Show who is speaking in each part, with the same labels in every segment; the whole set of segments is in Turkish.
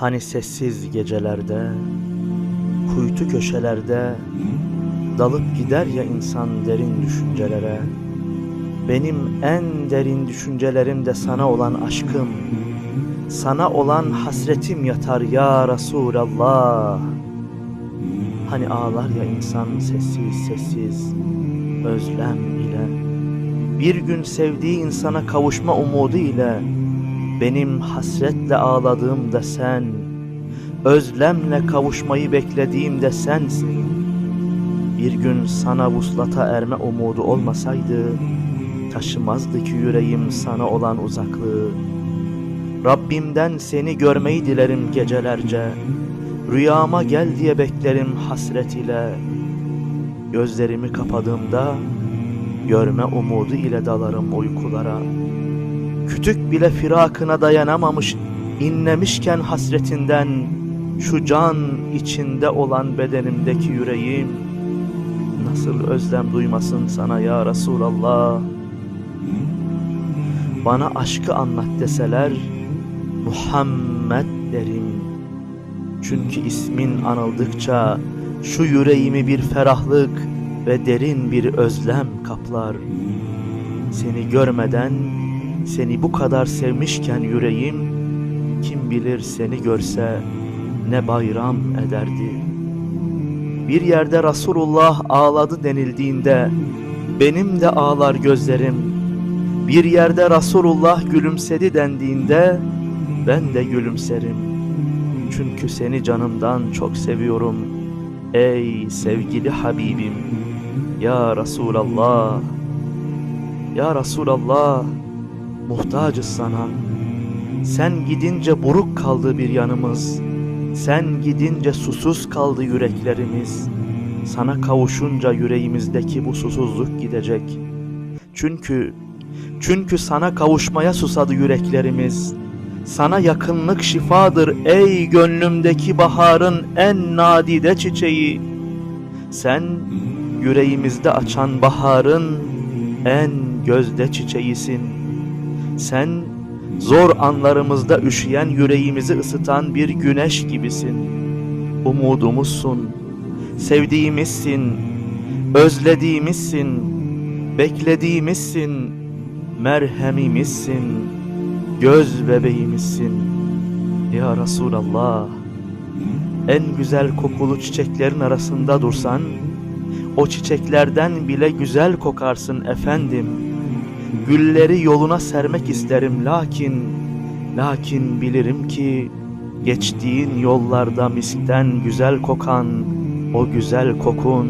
Speaker 1: Hani sessiz gecelerde, kuytu köşelerde dalıp gider ya insan derin düşüncelere. Benim en derin düşüncelerim de sana olan aşkım, sana olan hasretim yatar ya Resulallah. Hani ağlar ya insan sessiz sessiz, özlem ile. Bir gün sevdiği insana kavuşma umudu ile benim hasretle ağladığım da sen, özlemle kavuşmayı beklediğim de sensin. Bir gün sana vuslata erme umudu olmasaydı, taşımazdı ki yüreğim sana olan uzaklığı. Rabbimden seni görmeyi dilerim gecelerce, rüyama gel diye beklerim hasret ile. Gözlerimi kapadığımda, görme umudu ile dalarım uykulara. Kütük bile firakına dayanamamış, inlemişken hasretinden, şu can içinde olan bedenimdeki yüreğim, nasıl özlem duymasın sana ya Resulallah. Bana aşkı anlat deseler, Muhammed derim. Çünkü ismin anıldıkça, şu yüreğimi bir ferahlık ve derin bir özlem kaplar. Seni görmeden, seni bu kadar sevmişken yüreğim, kim bilir seni görse ne bayram ederdi. Bir yerde Resulullah ağladı denildiğinde, benim de ağlar gözlerim. Bir yerde Resulullah gülümsedi dendiğinde, ben de gülümserim. Çünkü seni canımdan çok seviyorum. Ey sevgili Habibim, Ya Resulallah, Ya Resulallah, muhtacız sana. Sen gidince buruk kaldı bir yanımız. Sen gidince susuz kaldı yüreklerimiz. Sana kavuşunca yüreğimizdeki bu susuzluk gidecek. Çünkü çünkü sana kavuşmaya susadı yüreklerimiz. Sana yakınlık şifadır ey gönlümdeki baharın en nadide çiçeği. Sen yüreğimizde açan baharın en gözde çiçeğisin. Sen zor anlarımızda üşüyen yüreğimizi ısıtan bir güneş gibisin. Umudumuzsun, sevdiğimizsin, özlediğimizsin, beklediğimizsin, merhemimizsin, göz bebeğimizsin. Ya Resulallah, en güzel kokulu çiçeklerin arasında dursan, o çiçeklerden bile güzel kokarsın efendim. Gülleri yoluna sermek isterim lakin, lakin bilirim ki, geçtiğin yollarda miskten güzel kokan, o güzel kokun,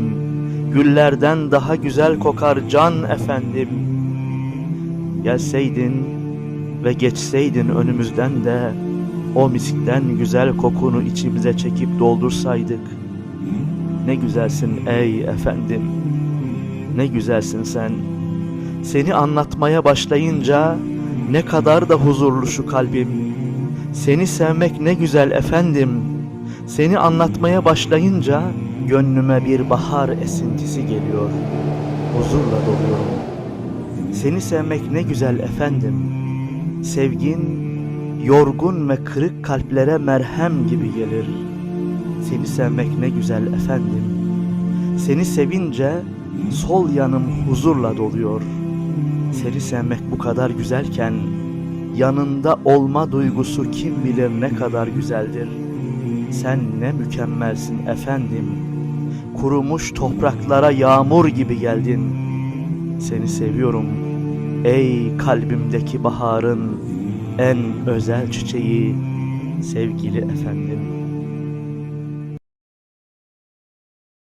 Speaker 1: güllerden daha güzel kokar can efendim. Gelseydin ve geçseydin önümüzden de o miskten güzel kokunu içimize çekip doldursaydık. Ne güzelsin ey efendim. Ne güzelsin sen. Seni anlatmaya başlayınca ne kadar da huzurlu şu kalbim. Seni sevmek ne güzel efendim. Seni anlatmaya başlayınca gönlüme bir bahar esintisi geliyor. Huzurla doluyorum. Seni sevmek ne güzel efendim. Sevgin yorgun ve kırık kalplere merhem gibi gelir. Seni sevmek ne güzel efendim. Seni sevince sol yanım huzurla doluyor. Seni sevmek bu kadar güzelken yanında olma duygusu kim bilir ne kadar güzeldir. Sen ne mükemmelsin efendim. Kurumuş topraklara yağmur gibi geldin. Seni seviyorum ey kalbimdeki baharın en özel çiçeği sevgili efendim.